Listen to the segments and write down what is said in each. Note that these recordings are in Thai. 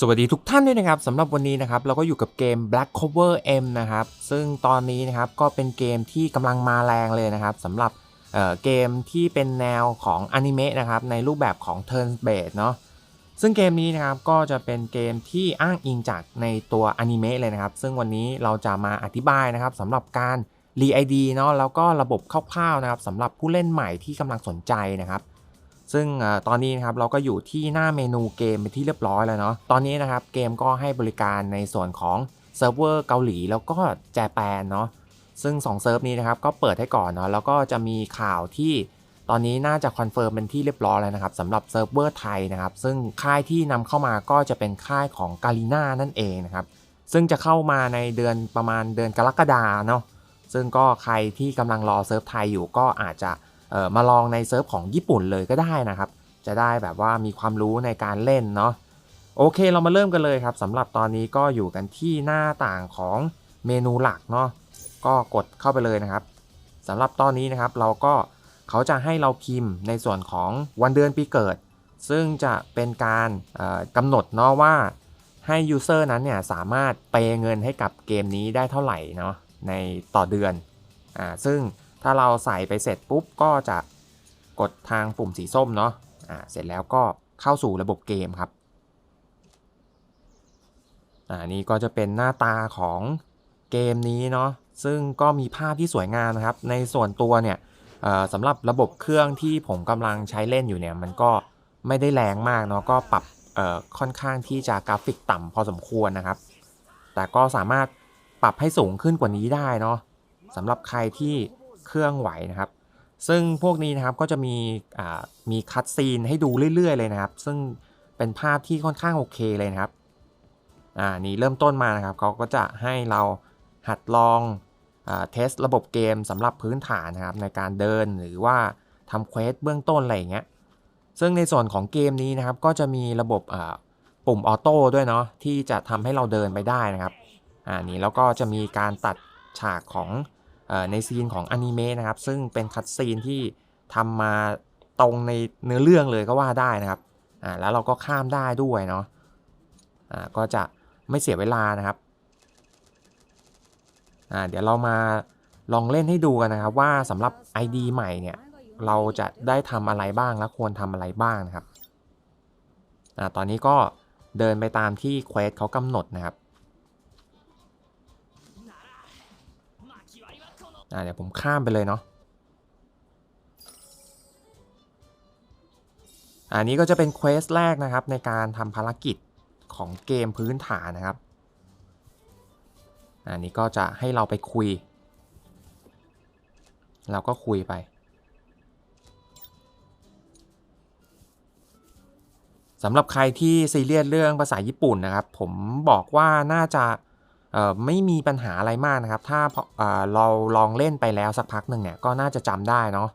สวัสดีทุกท่านด้วยนะครับสำหรับวันนี้นะครับเราก็อยู่กับเกม Black Cover M นะครับซึ่งตอนนี้นะครับก็เป็นเกมที่กำลังมาแรงเลยนะครับสำหรับเเกมที่เป็นแนวของอนิเมะนะครับในรูปแบบของ Turn Based เนาะซึ่งเกมนี้นะครับก็จะเป็นเกมที่อ้างอิงจากในตัวอนิเมะเลยนะครับ ซึ่งวันนี้เราจะมาอธิบายนะครับสำหรับการรีไอดีเนาะแล้วก็ระบบคร่าวๆนะครับสำหรับผู้เล่นใหม่ที่กำลังสนใจนะครับ ซึ่งตอนนี้นะครับเราก็อยู่ที่หน้าเมนูเกมเป็นที่เรียบร้อยแล้วเนาะตอนนี้นะครับเกมก็ให้บริการในส่วนของเซิร์ฟเวอร์เกาหลีแล้วก็แจแปนเนาะซึ่ง2เซิร์ฟนี้นะครับก็เปิดให้ก่อนเนาะแล้วก็จะมีข่าวที่ตอนนี้น่าจะคอนเฟิร์มเป็นที่เรียบร้อยแล้วนะครับสำหรับเซิร์ฟเวอร์ไทยนะครับ ซึ่งค่ายที่นำเข้ามาก็จะเป็นค่ายของกาลีน่านั่นเองนะครับ ซึ่งจะเข้ามาในเดือนประมาณเดือนกรกฎาเนาะซึ่งก็ใครที่กำลังรอเซิร์ฟไทยอยู่ก็อาจจะ มาลองในเซิร์ฟของญี่ปุ่นเลยก็ได้นะครับ จะได้แบบว่ามีความรู้ในการเล่นเนาะโอเคเรามาเริ่มกันเลยครับสำหรับตอนนี้ก็อยู่กันที่หน้าต่างของเมนูหลักเนาะก็กดเข้าไปเลยนะครับสำหรับตอนนี้นะครับเราก็เขาจะให้เราพิมพ์ในส่วนของวันเดือนปีเกิด ซึ่งจะเป็นการกำหนดเนาะว่าให้ยูเซอร์นั้นเนี่ยสามารถเปย์เงินให้กับเกมนี้ได้เท่าไหร่เนาะในต่อเดือนอ่าซึ่ง ถ้าเราใส่ไปเสร็จปุ๊บก็จะกดทางปุ่มสีส้มเนาะอ่าเสร็จแล้วก็เข้าสู่ระบบเกมครับอ่านี่ก็จะเป็นหน้าตาของเกมนี้เนาะซึ่งก็มีภาพที่สวยงามนะครับ ในส่วนตัวเนี่ยสำหรับระบบเครื่องที่ผมกำลังใช้เล่นอยู่เนี่ยมันก็ไม่ได้แรงมากเนาะก็ปรับค่อนข้างที่จะกราฟิกต่ำพอสมควรนะครับ แต่ก็สามารถปรับให้สูงขึ้นกว่านี้ได้เนาะสำหรับใครที่ เครื่องไหวนะครับ ซึ่งพวกนี้นะครับก็จะมีมีคัดซีนให้ดูเรื่อย ๆ เลยนะครับ ซึ่งเป็นภาพที่ค่อนข้างโอเคเลยนะครับอ่านี่เริ่มต้นมานะครับเขาก็จะให้เราหัดลองอเทสระบบเกมสำหรับพื้นฐานนะครับในการเดินหรือว่าทำเควสเบื้องต้นอะไรอย่างเงี้ยซึ่งในส่วนของเกมนี้นะครับก็จะมีระบบปุ่มออโต้ด้วยเนาะที่จะทำให้เราเดินไปได้นะครับอ่านี่แล้วก็จะมีการตัดฉากของ ในซีนของอนิเมะนะครับ ซึ่งเป็นคัดซีนที่ทำมาตรงในเนื้อเรื่องเลยก็ว่าได้นะครับอ่าแล้วเราก็ข้ามได้ด้วยเนาะอ่าก็จะไม่เสียเวลานะครับอ่าเดี๋ยวเรามาลองเล่นให้ดูกันนะครับ ว่าสำหรับ ID ใหม่เนี่ยเราจะได้ทำอะไรบ้างและควรทำอะไรบ้างนะครับอ่าตอนนี้ก็เดินไปตามที่เควสเขากำหนดนะครับ อ่าเดี๋ยวผมข้ามไปเลยเนาะอันนี้ก็จะเป็นเควสแรกนะครับในการทำภารกิจของเกมพื้นฐานนะครับ อันนี้ก็จะให้เราไปคุย เราก็คุยไป สำหรับใครที่ซีเรียสเรื่องภาษาญี่ปุ่นนะครับ ผมบอกว่าน่าจะ ไม่มีปัญหาอะไรมากนะครับ ถ้าเเราลองเล่นไปแล้วสักพักหนึ่งเนี่ยก็น่าจะจำได้เนาะ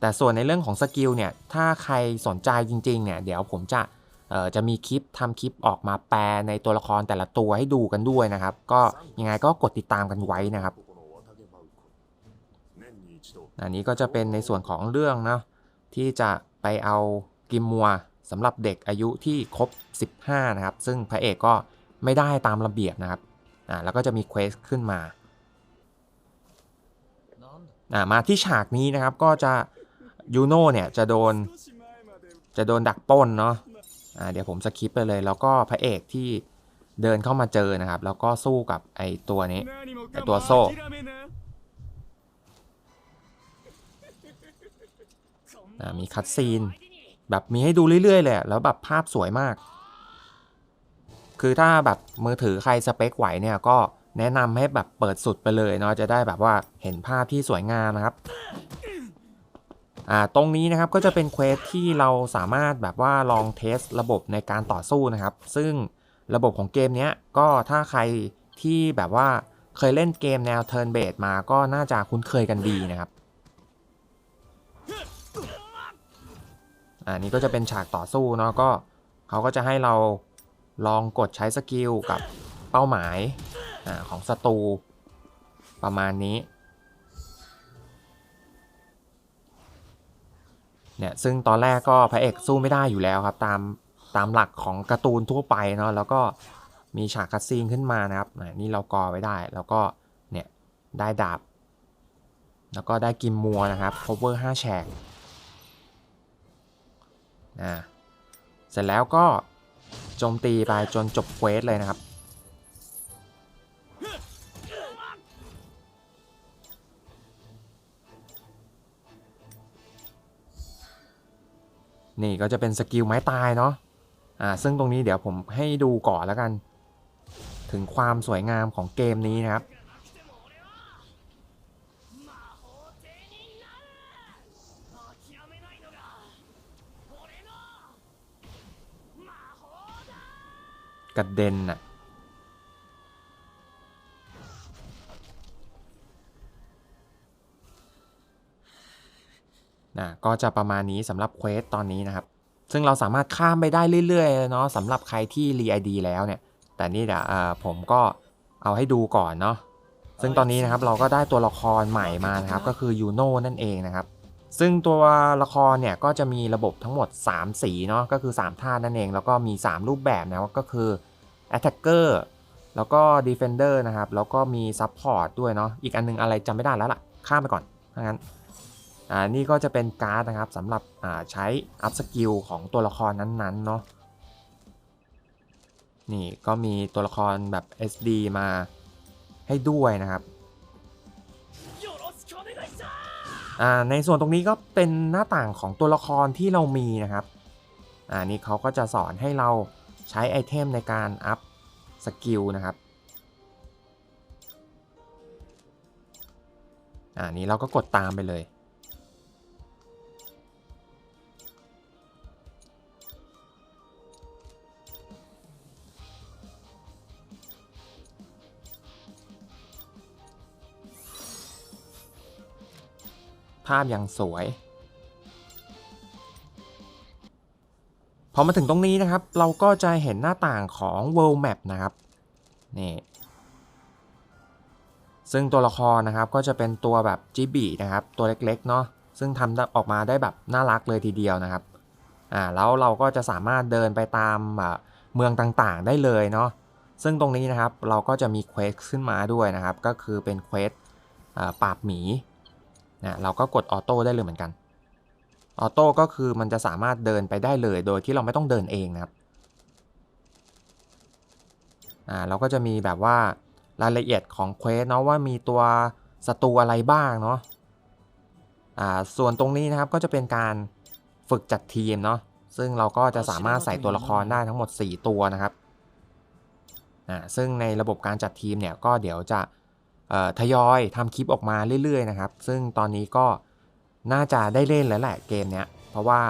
แต่ส่วนในเรื่องของสกิลเนี่ย ถ้าใครสนใจจริงๆเนี่ย เดี๋ยวผมจะจะมีคลิปทำคลิปออกมาแปลในตัวละครแต่ละตัวให้ดูกันด้วยนะครับ ก็ยังไงก็กดติดตามกันไว้นะครับ อันนี้ก็จะเป็นในส่วนของเรื่องเนาะที่จะไปเอากิมมัวสำหรับเด็กอายุที่ครบ 15 นะครับ ซึ่งพระเอกก็ ไม่ได้ตามระเบียบนะครับอ่าแล้วก็จะมีเควสขึ้นมาอ่ามาที่ฉากนี้นะครับก็จะยูโน่เนี่ยจะโดนจะโดนดักป้นเนาะอ่าเดี๋ยวผมสคิปไปเลย แล้วก็พระเอกที่เดินเข้ามาเจอนะครับ แล้วก็สู้กับไอตัวนี้ไอตัวโซ่อ่ามีคัดซีน แบบมีให้ดูเรื่อยๆเลยอะแล้วแบบภาพสวยมาก คือถ้าแบบมือถือใครสเปคไหวเนี่ยก็แนะนำให้แบบเปิดสุดไปเลยเนาะจะได้แบบว่าเห็นภาพที่สวยงามนะครับอ่าตรงนี้นะครับก็จะเป็นเควสที่เราสามารถแบบว่าลองเทสระบบในการต่อสู้นะครับ ซึ่งระบบของเกมเนี้ยก็ถ้าใครที่แบบว่าเคยเล่นเกมแนว Turn Based มาก็น่าจะคุ้นเคยกันดีนะครับอันนี้ก็จะเป็นฉากต่อสู้เนาะก็เขาก็จะให้เรา ลองกดใช้สกิลกับเป้าหมายอของศัตรูประมาณนี้เนี่ยซึ่งตอนแรกก็พระเอกสู้ไม่ได้อยู่แล้วครับ ตามตามหลักของการ์ตูนทั่วไปเนาะแล้วก็มีฉากคัดซีนขึ้นมานะครับนี่เรากอไว้ได้แล้วก็เนี่ยได้ดาบ แล้วก็ได้กิมมัวนะครับ cover 5แฉกอ่าเสร็จแล้วก็ จมตีไปจนจบเควสเลยนะครับ นี่ก็จะเป็นสกิลไม้ตายเนาะอ่าซึ่งตรงนี้เดี๋ยวผมให้ดูก่อนแล้วกัน ถึงความสวยงามของเกมนี้นะครับ กระเด็นน่ะนะก็จะประมาณนี้สำหรับเควสตอนนี้นะครับ ซึ่งเราสามารถข้ามไปได้เรื่อยๆเนาะสำหรับใครที่รีไอดีแล้วเนี่ย แต่นี่เดี๋ยวผมก็เอาให้ดูก่อนเนาะซึ่งตอนนี้นะครับเราก็ได้ตัวละครใหม่มานะครับ ก็คือยูโน่นั่นเองนะครับ ซึ่งตัวละครเนี่ยก็จะมีระบบทั้งหมด 3 สีเนาะก็คือ 3 ท่านั่นเอง แล้วก็มี 3 รูปแบบนะก็คือ Attacker แล้วก็ Defender นะครับ แล้วก็มี Support ด้วยเนาะอีกอันนึงอะไรจำไม่ได้แล้วล่ะ ข้ามไปก่อนถ้างั้นอ่านี่ก็จะเป็นการ์ดนะครับสำหรับอ่าใช้อัพสกิลของตัวละครนั้นๆเนาะนี่ก็มีตัวละครแบบ SD มาให้ด้วยนะครับ ในส่วนตรงนี้ก็เป็นหน้าต่างของตัวละครที่เรามีนะครับอ่านี่เขาก็จะสอนให้เราใช้ไอเทมในการอัพสกิลนะครับอ่านี้เราก็กดตามไปเลย ภาพอย่างสวย พอมาถึงตรงนี้นะครับ เราก็จะเห็นหน้าต่างของ World Map นะครับนี่ซึ่งตัวละครนะครับก็จะเป็นตัวแบบจิบีนะครับตัวเล็กๆเนาะซึ่งทำออกมาได้แบบน่ารักเลยทีเดียวนะครับอ่าแล้วเราก็จะสามารถเดินไปตามเมืองต่างๆได้เลยเนาะซึ่งตรงนี้นะครับเราก็จะมีเควสขึ้นมาด้วยนะครับ ก็คือเป็นเควสปราบหมี นะเราก็กดออโต้ได้เลยเหมือนกันออโต้ก็คือมันจะสามารถเดินไปได้เลยโดยที่เราไม่ต้องเดินเองนะครับอ่าเราก็จะมีแบบว่ารายละเอียดของเควสเนาะว่ามีตัวศัตรูอะไรบ้างเนาะอ่าส่วนตรงนี้นะครับก็จะเป็นการฝึกจัดทีมเนาะซึ่งเราก็จะสามารถใส่ตัวละครได้ทั้งหมด 4 ตัวนะครับอ่าซึ่งในระบบการจัดทีมเนี่ยก็เดี๋ยวจะเอ่อ ทยอยทำคลิปออกมาเรื่อยๆนะครับ ซึ่งตอนนี้ก็น่าจะได้เล่นแล้วแหละเกมเนี้ย เพราะว่า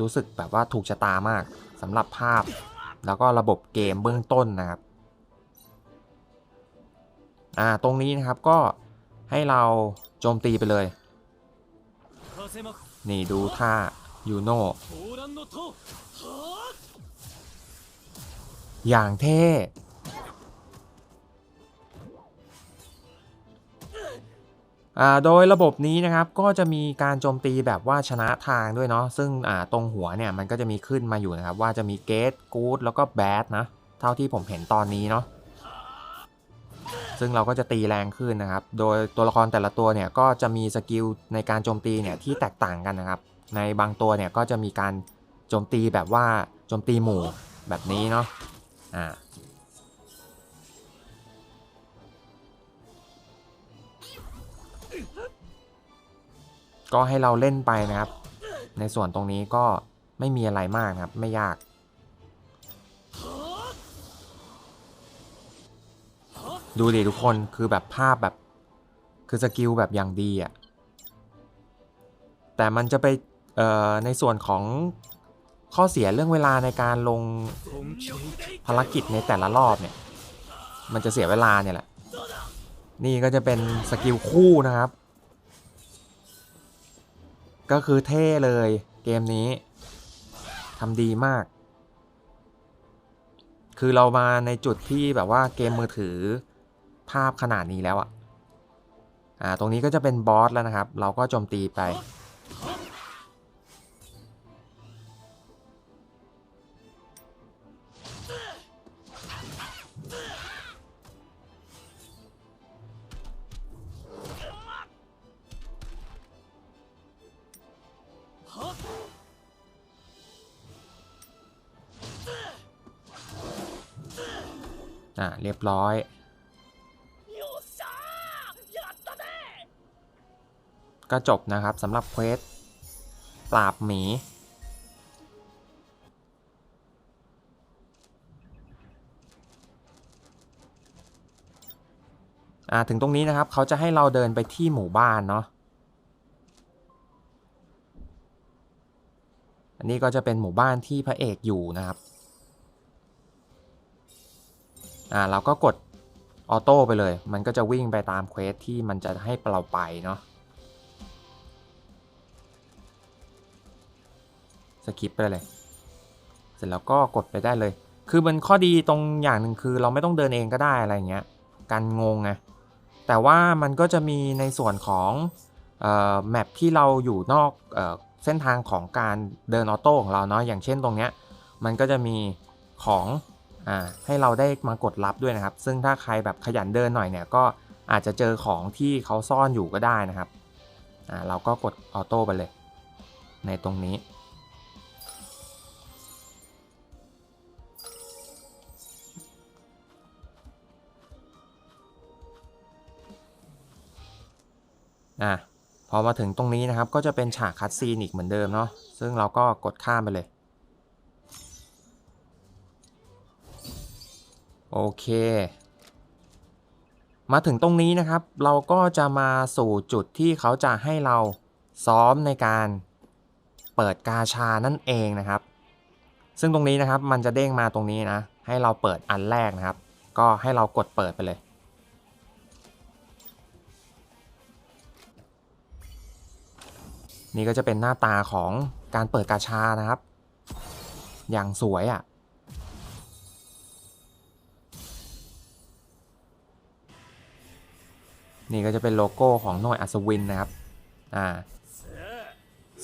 รู้สึกแบบว่าถูกชะตามากสำหรับภาพ แล้วก็ระบบเกมเบื้องต้นนะครับ อ่าตรงนี้นะครับก็ให้เราโจมตีไปเลย นี่ดูท่ายูโน่อย่างเท่ โดยระบบนี้นะครับก็จะมีการโจมตีแบบว่าชนะทางด้วยเนาะซึ่งตรงหัวเนี่ยมันก็จะมีขึ้นมาอยู่นะครับว่าจะมีเกตกูดแล้วก็แบดนะเท่าที่ผมเห็นตอนนี้เนาะซึ่งเราก็จะตีแรงขึ้นนะครับ โดยตัวละครแต่ละตัวเนี่ยก็จะมีสกิลในการโจมตีเนี่ยที่แตกต่างกันนะครับ ในบางตัวเนี่ยก็จะมีการโจมตีแบบว่าโจมตีหมู่แบบนี้เนาะอ่า ก็ให้เราเล่นไปนะครับ ในส่วนตรงนี้ก็ไม่มีอะไรมากครับ ไม่ยาก ดูดิทุกคนคือแบบภาพแบบ คือสกิลแบบอย่างดีอะ่ะ แต่มันจะไปเอ่อในส่วนของข้อเสียเรื่องเวลาในการลงภารกิจในแต่ละรอบเนี่ย มันจะเสียเวลาเนี่ยแหละ นี่ก็จะเป็นสกิลคู่นะครับ ก็คือเท่เลยเกมนี้ทำดีมาก คือเรามาในจุดที่แบบว่าเกมมือถือภาพขนาดนี้แล้วอะอ่า ตรงนี้ก็จะเป็นบอสแล้วนะครับ เราก็โจมตีไป บร้อย ก็จบนะครับสำหรับเควส ปราบหมี อ่าถึงตรงนี้นะครับเขาจะให้เราเดินไปที่หมู่บ้านเนาะอันนี้ก็จะเป็นหมู่บ้านที่พระเอกอยู่นะครับ อ่าเราก็กดออโต้ไปเลย มันก็จะวิ่งไปตามเควสที่มันจะให้เราไปเนาะสกิปไปเลย เสร็จแล้วก็กดไปได้เลย คือมันข้อดีตรงอย่างหนึ่งคือเราไม่ต้องเดินเองก็ได้อะไรเงี้ยกันงงไง แต่ว่ามันก็จะมีในส่วนของแมปที่เราอยู่นอกเออเส้นทางของการเดินออโต้ของเราเนาะ อย่างเช่นตรงเนี้ย มันก็จะมีของ ให้เราได้มากดรับด้วยนะครับ ซึ่งถ้าใครแบบขยันเดินหน่อยเนี่ยก็อาจจะเจอของที่เขาซ่อนอยู่ก็ได้นะครับเราก็กดออโต้ไปเลย ในตรงนี้ อะพอมาถึงตรงนี้นะครับก็จะเป็นฉากคัดซีนอีกเหมือนเดิมเนาะซึ่งเราก็กดข้ามไปเลย โอเค มาถึงตรงนี้นะครับ เราก็จะมาสู่จุดที่เขาจะให้เราซ้อมในการเปิดกาชานั่นเองนะครับ ซึ่งตรงนี้นะครับมันจะเด้งมาตรงนี้นะ ให้เราเปิดอันแรกนะครับ ก็ให้เรากดเปิดไปเลยนี่ก็จะเป็นหน้าตาของการเปิดกาชานะครับ อย่างสวยอะ่ะ นี่ก็จะเป็นโลโก้ของหน่วยอัศวินนะครับ อ่า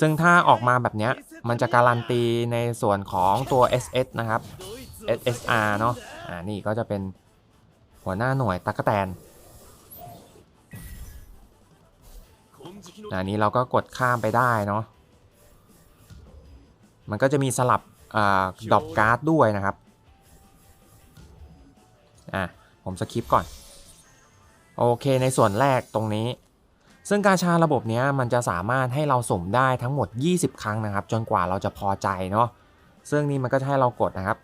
ซึ่งถ้าออกมาแบบเนี้ยมันจะการันตีในส่วนของตัว SS นะครับ SSR เนาะ อ่า นี่ก็จะเป็นหัวหน้าหน่วยตักกแตนอันนี้เราก็กดข้ามไปได้เนาะ มันก็จะมีสลับอดรอปการ์ดด้วยนะครับ อะ ผมสคิปก่อน โอเคในส่วนแรกตรงนี้ ซึ่งกาชาระบบนี้มันจะสามารถให้เราสุ่มได้ทั้งหมด 20 ครั้งนะครับ จนกว่าเราจะพอใจเนาะซึ่งนี่มันก็จะให้เรากดนะครับ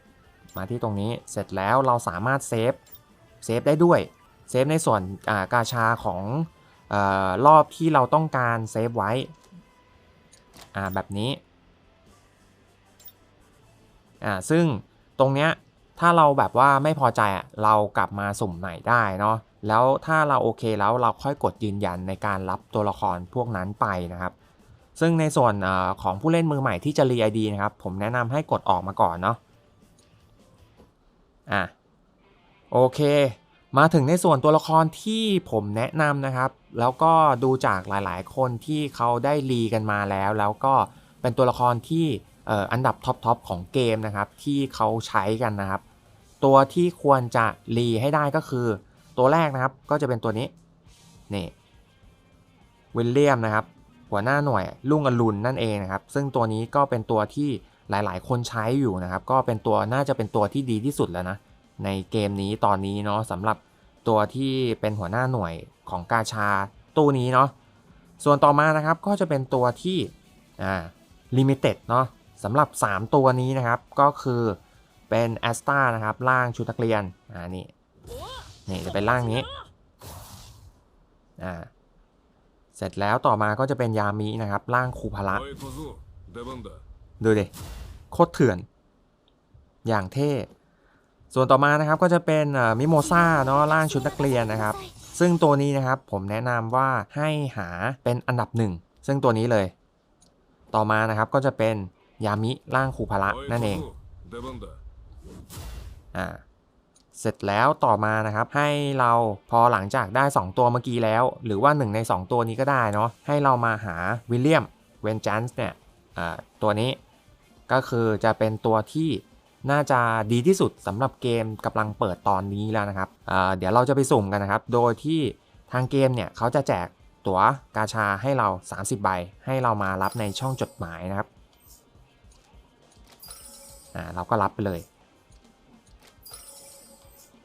มาที่ตรงนี้เสร็จแล้วเราสามารถเซฟเซฟได้ด้วยเซฟในส่วนกาชาของออรอบที่เราต้องการเซฟไว้แบบนี้ซึ่งตรงเนี้ยถ้าเราแบบว่าไม่พอใจเรากลับมาสุ่มใหม่ได้เนาะ แล้วถ้าเราโอเคแล้วเราค่อยกดยืนยันในการรับตัวละครพวกนั้นไปนะครับ ซึ่งในส่วนอของผู้เล่นมือใหม่ที่จะรีไอดีนะครับ ผมแนะนำให้กดออกมาก่อนเนาะอะโอเค มาถึงในส่วนตัวละครที่ผมแนะนำนะครับ แล้วก็ดูจากหลายๆ คนที่เขาได้รีกันมาแล้ว แล้วก็เป็นตัวละครที่อันดับท็อปๆของเกมนะครับ ที่เขาใช้กันนะครับ ตัวที่ควรจะรีให้ได้ก็คือ ตัวแรกนะครับก็จะเป็นตัวนี้นี่วิลเลียมนะครับหัวหน้าหน่วยลุ่งอรุณนั่นเองนะครับ ซึ่งตัวนี้ก็เป็นตัวที่หลายๆ คนใช้อยู่นะครับ ก็เป็นตัวน่าจะเป็นตัวที่ดีที่สุดแล้วนะ ในเกมนี้ตอนนี้เนาะสำหรับตัวที่เป็นหัวหน้าหน่วยของกาชาตู้นี้เนาะส่วนต่อมานะครับก็จะเป็นตัวที่อ่าลิมิเต็ดเนาะสำหรับ 3 ตัวนี้นะครับก็คือเป็นแอสตานะครับร่างชุดนักเรียนอ่านี่ นี่จะเป็นร่างนี้ อ่า เสร็จแล้วต่อมาก็จะเป็นยามีนะครับ ร่างคูพละ ดูดิ โคตรเถื่อน อย่างเท่ ส่วนต่อมานะครับก็จะเป็นมิโมซ่าเนาะร่างชุดนักเรียนนะครับ ซึ่งตัวนี้นะครับผมแนะนำว่าให้หาเป็นอันดับหนึ่ง ซึ่งตัวนี้เลย ต่อมานะครับก็จะเป็นยามิร่างคูพละนั่นเอง อ่า เสร็จแล้วต่อมานะครับ ให้เราพอหลังจากได้ 2 ตัวเมื่อกี้แล้ว หรือว่า 1 ใน 2 ตัวนี้ก็ได้เนาะให้เรามาหาวิลเลียมเวนจันส์เนี่ยตัวนี้ก็คือจะเป็นตัวที่น่าจะดีที่สุดสำหรับเกมกำลังเปิดตอนนี้แล้วนะครับเดี๋ยวเราจะไปสุ่มกันนะครับ โดยที่ทางเกมเนี่ยเขาจะแจกตั๋วกาชาให้เรา 30 ใบ ให้เรามารับในช่องจดหมายนะครับเราก็รับไปเลย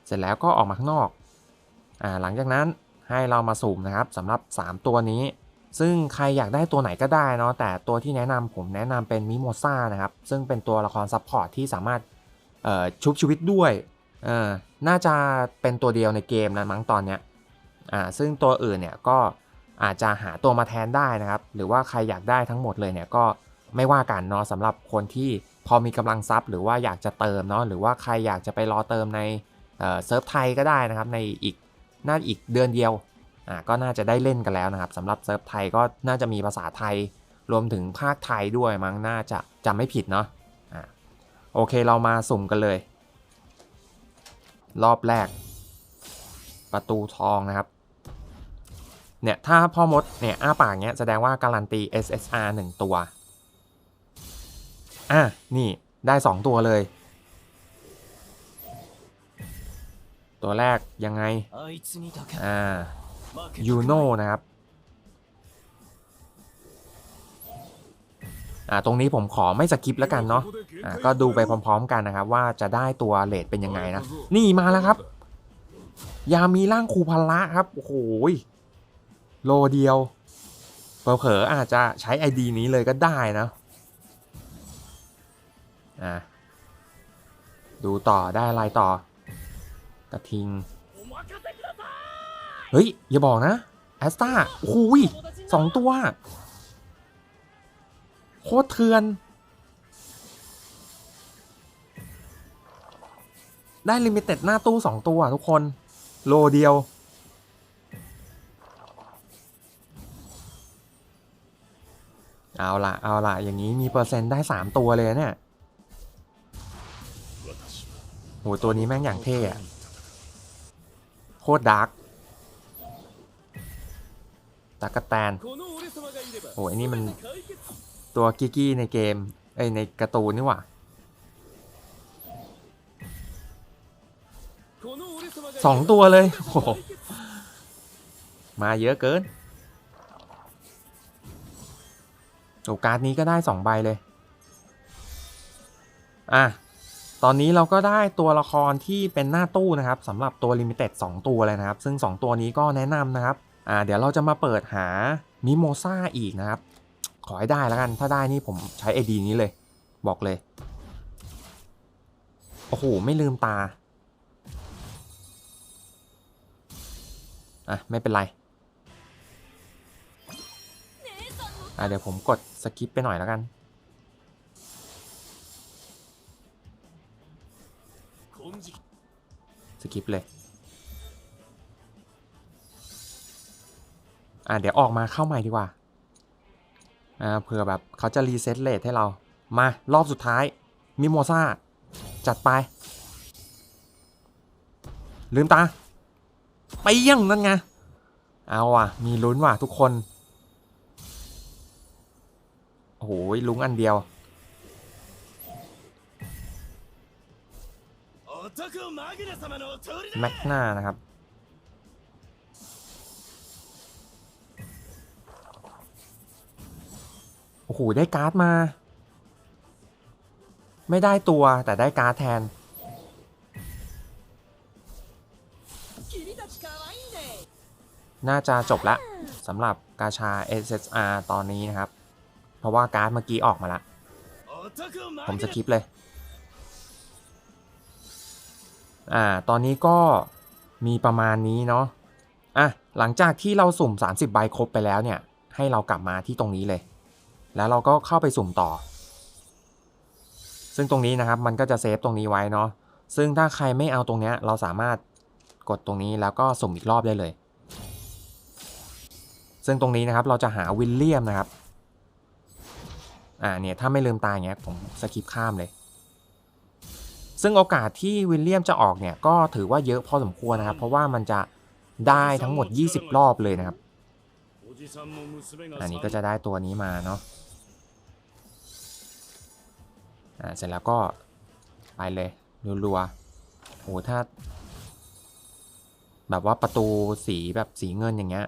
เสร็จแล้วก็ออกมาข้างนอกอ่าหลังจากนั้นให้เรามาสุ่มนะครับสำหรับ 3 ตัวนี้ ซึ่งใครอยากได้ตัวไหนก็ได้เนาะแต่ตัวที่แนะนำผมแนะนำเป็นมิโมซ่านะครับ ซึ่งเป็นตัวละครซัพพอร์ตที่สามารถเอ่อชุบชีวิตด้วยเอ่อน่าจะเป็นตัวเดียวในเกมนะมั้งตอนเนี้ยอ่าซึ่งตัวอื่นเนี่ยก็อาจจะหาตัวมาแทนได้นะครับ หรือว่าใครอยากได้ทั้งหมดเลยเนี่ยก็ไม่ว่ากันเนาะสำหรับคนที่พอมีกำลังทรัพย์ หรือว่าอยากจะเติมเนาะหรือว่าใครอยากจะไปรอเติมใน เซิร์ฟไทยก็ได้นะครับในอีกน่าอีกเดือนเดียวอ่าก็น่าจะได้เล่นกันแล้วนะครับสำหรับเซิร์ฟไทยก็น่าจะมีภาษาไทยรวมถึงภาคไทยด้วยมั้งน่าจะจำไม่ผิดเนาะอ่าโอเคเรามาสุ่มกันเลย รอบแรก ประตูทองนะครับเนี่ยถ้าพ่อมดเนี่ยอ้าปากเนี้ยแสดงว่าการันตี SSR 1 ตัว อะ นี่ได้ 2 ตัวเลย ตัวแรกยังไง อ่า ยูโน่นะครับ อ่า ตรงนี้ผมขอไม่สกิปแล้วกันเนาะ อ่า ก็ดูไปพร้อม ๆ กันนะครับ ว่าจะได้ตัวเลทเป็นยังไงนะ นี่มาแล้วครับ ยามีร่างคูพละครับ โอ้โห โลเดียว เผลอๆอาจจะใช้ ID นี้เลยก็ได้นะ อ่า ดูต่อได้อะไรต่อ กระทิง เฮ้ย อย่าบอกนะ แอสตาโอ้โหยสองตัว โคตรเถื่อน ได้ลิมิเต็ดหน้าตู้2ตัวทุกคน โลเดียวเอาละเอาละอย่างนี้มีเปอร์เซ็นต์ได้ 3 ตัวเลยเนี่ยโหตัวนี้แม่งอย่างเท่อะ โคตรดาร์กตากระแตนโอ้ยนี่มันตัวกิกี้ในเกมไอในกระตูนนี่หว่าสองตัวเลยโอ้มาเยอะเกินโอการ์ดนี้ก็ได้สองใบเลย อะ ตอนนี้เราก็ได้ตัวละครที่เป็นหน้าตู้นะครับสำหรับตัวลิมิเต็ด2ตัวเลยนะครับ ซึ่ง 2 ตัวนี้ก็แนะนำนะครับอ่าเดี๋ยวเราจะมาเปิดหามิโมซ่าอีกนะครับ ขอให้ได้แล้วกัน ถ้าได้นี่ผมใช้ ID นี้เลย บอกเลย โอ้โห ไม่ลืมตา อะ ไม่เป็นไร อะ เดี๋ยวผมกดสกิปไปหน่อยแล้วกัน สกิปเลย อะเดี๋ยวออกมาเข้าใหม่ดีกว่า อ่าเผื่อแบบเขาจะรีเซ็ตเลทให้เรา มารอบสุดท้าย มิโมซ่าจัดไป ลืมตา ไปเยี่ยงนั่นไง เอาว่ะ มีลุ้นว่ะทุกคน โอ้โหลุ้งอันเดียว แม็กหน้านะครับ โอ้โห ได้การ์ดมา ไม่ได้ตัวแต่ได้การ์ดแทน น่าจะจบละสำหรับกาชา SSR ตอนนี้นะครับ เพราะว่าการ์ดเมื่อกี้ออกมาละ ผมสคิปเลย อ่าตอนนี้ก็มีประมาณนี้เนาะอะหลังจากที่เราสุ่ม 30 ใบครบไปแล้วเนี่ย ให้เรากลับมาที่ตรงนี้เลย แล้วเราก็เข้าไปสุ่มต่อ ซึ่งตรงนี้นะครับมันก็จะเซฟตรงนี้ไว้เนาะซึ่งถ้าใครไม่เอาตรงเนี้ยเราสามารถกดตรงนี้แล้วก็สุ่มอีกรอบได้เลย ซึ่งตรงนี้นะครับเราจะหาวิลเลียมนะครับ อ่าเนี่ยถ้าไม่ลืมตาอย่างเงี้ยผมสกิปข้ามเลย ซึ่งโอกาสที่วิลเลียมจะออกเนี่ยก็ถือว่าเยอะพอสมควรนะครับ เพราะว่ามันจะได้ทั้งหมด 20 รอบเลยนะครับ อันนี้ก็จะได้ตัวนี้มาเนาะอ่าเสร็จแล้วก็ไปเลยรัวๆโอ้ถ้า แบบว่าประตูสีแบบสีเงินอย่างเงี้ย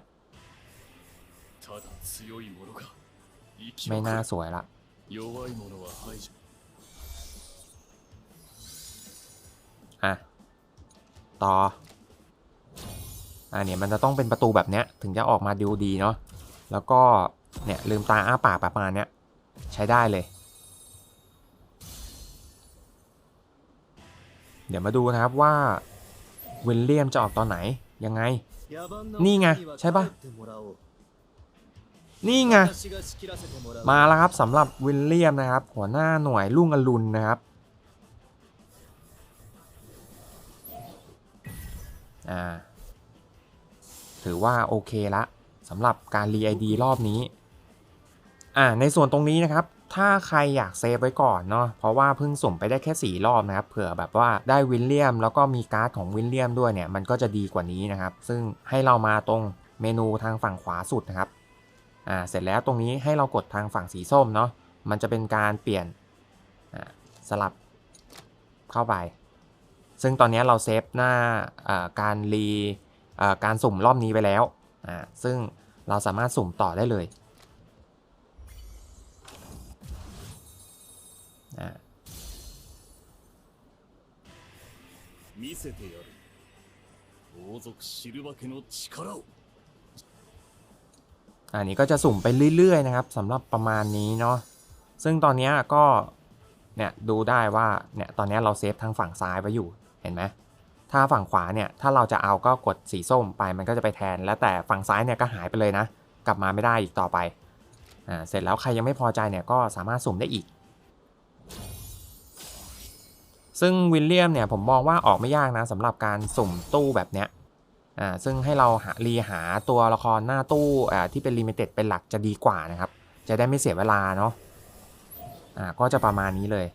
ไม่น่าสวยละ ต่ออ่าเนี่ยมันจะต้องเป็นประตูแบบเนี้ยถึงจะออกมาดูดีเนาะแล้วก็เนี่ยลืมตาอ้าปากประมาณเนี้ยใช้ได้เลย เดี๋ยวมาดูนะครับว่าวิลเลียมจะออกตอนไหนยังไง นี่ไงใช่ปะนี่ไงมาแล้วครับสำหรับวิลเลียมนะครับ หัวหน้าหน่วยลุงอรุณนะครับ อ่าถือว่าโอเคละสำหรับการรีไอดีรอบนี้อ่าในส่วนตรงนี้นะครับ ถ้าใครอยากเซฟไว้ก่อนเนาะเพราะว่าเพิ่งสุ่มไปได้แค่ 4 รอบนะครับเผื่อแบบว่าได้วิลเลียม แล้วก็มีการ์ดของวิลเลียมด้วยเนี่ยมันก็จะดีกว่านี้นะครับ ซึ่งให้เรามาตรงเมนูทางฝั่งขวาสุดนะครับอ่าเสร็จแล้วตรงนี้ให้เรากดทางฝั่งสีส้มเนาะมันจะเป็นการเปลี่ยนสลับเข้าไป ซึ่งตอนนี้เราเซฟหน้าอ่าการรีอ่าการสุ่มรอบนี้ไปแล้วอ่าซึ่งเราสามารถสุ่มต่อได้เลยอ่า 見せてやる王族知るわけの力を อันนี้ก็จะสุ่มไปเรื่อยๆนะครับสำหรับประมาณนี้เนาะซึ่งตอนนี้ก็เนี่ยดูได้ว่าเนี่ยตอนนี้เราเซฟทางฝั่งซ้ายไว้อยู่ เห็นไหมถ้าฝั่งขวาเนี่ยถ้าเราจะเอาก็กดสีส้มไปมันก็จะไปแทน แล้วแต่ฝั่งซ้ายเนี่ยก็หายไปเลยนะ กลับมาไม่ได้อีกต่อไปอ่าเสร็จแล้วใครยังไม่พอใจเนี่ยก็สามารถสุ่มได้อีก ซึ่งวิลเลียมเนี่ยผมมองว่าออกไม่ยากนะสำหรับการสุ่มตู้แบบเนี้ยอ่าซึ่งให้เราหารีหาตัวละครหน้าตู้อ่าที่เป็นลิมิเต็ดเป็นหลักจะดีกว่านะครับ จะได้ไม่เสียเวลาเนาะอ่าก็จะประมาณนี้เลย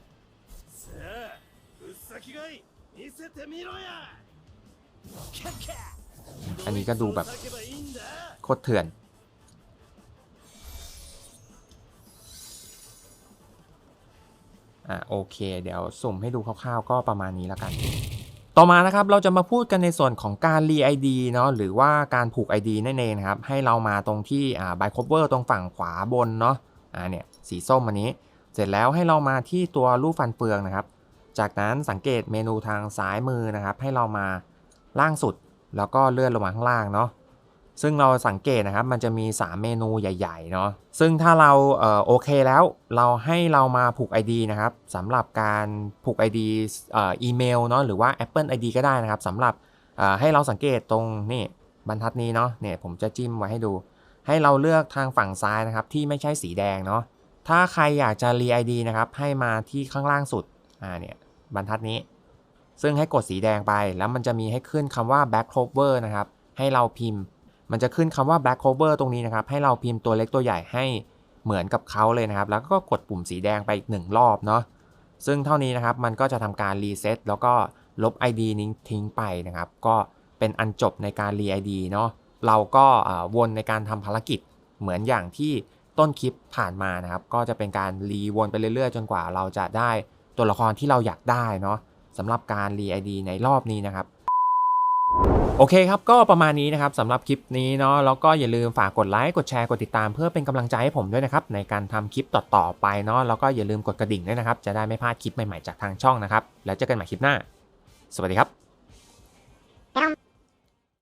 อันนี้ก็ดูแบบโคตรเถื่อน อะโอเค เดี๋ยวสุ่มให้ดูคร่าวๆ ก็ประมาณนี้แล้วกัน ต่อมานะครับเราจะมาพูดกันในส่วนของการรีไอดีเนาะหรือว่าการผูก ID นั่นเองนะครับ ให้เรามาตรงที่อ่าบายคเวอร์ตรงฝั่งขวาบนเนาะอ่าเนี่ยสีส้มอันนี้ เสร็จแล้วให้เรามาที่ตัวรูปฟันเฟืองนะครับ จากนั้นสังเกตเมนูทางซ้ายมือนะครับ ให้เรามาล่างสุดแล้วก็เลื่อนลงมาข้างล่างเนาะซึ่งเราสังเกตนะครับมันจะมี 3 เมนูใหญ่ๆเนาะซึ่งถ้าเราเออโอเคแล้วเราให้เรามาผูก ID นะครับสำหรับการผูก ID เอ่ออีเมลเนาะหรือว่า Apple ID ก็ได้นะครับสำหรับให้เราสังเกตตรงนี่บรรทัดนี้เนาะเนี่ยผมจะจิ้มไว้ให้ดู ให้เราเลือกทางฝั่งซ้ายนะครับที่ไม่ใช่สีแดงเนาะถ้าใครอยากจะรี ID นะครับให้มาที่ข้างล่างสุด อ่าเนี่ยบรรทัดนี้ ซึ่งให้กดสีแดงไปแล้วมันจะมีให้ขึ้นคำว่า back cover นะครับ ให้เราพิมพ์ มันจะขึ้นคำว่า black cover ตรงนี้นะครับ ให้เราพิมพ์ตัวเล็กตัวใหญ่ให้เหมือนกับเขาเลยนะครับ แล้วก็กดปุ่มสีแดงไปอีกหนึ่งรอบเนาะซึ่งเท่านี้นะครับมันก็จะทำการรีเซ็ตแล้วก็ลบ ID นี้ทิ้งไปนะครับ ก็เป็นอันจบในการรี ID เนาะเราก็วนในการทำภารกิจเหมือนอย่างที่ต้นคลิปผ่านมานะครับ ก็จะเป็นการรีวนไปเรื่อยๆ จนกว่าเราจะได้ ตัวละครที่เราอยากได้เนาะสำหรับการรี ID ในรอบนี้นะครับ โอเคครับก็ประมาณนี้นะครับสำหรับคลิปนี้เนาะแล้วก็อย่าลืมฝากกดไลค์กดแชร์กดติดตามเพื่อเป็นกำลังใจให้ผมด้วยนะครับในการทำคลิปต่อๆไปเนาะแล้วก็อย่าลืมกดกระดิ่งด้วยนะครับ จะได้ไม่พลาดคลิปใหม่ๆจากทางช่องนะครับแล้วเจอกันใหม่คลิปหน้า สวัสดีครับ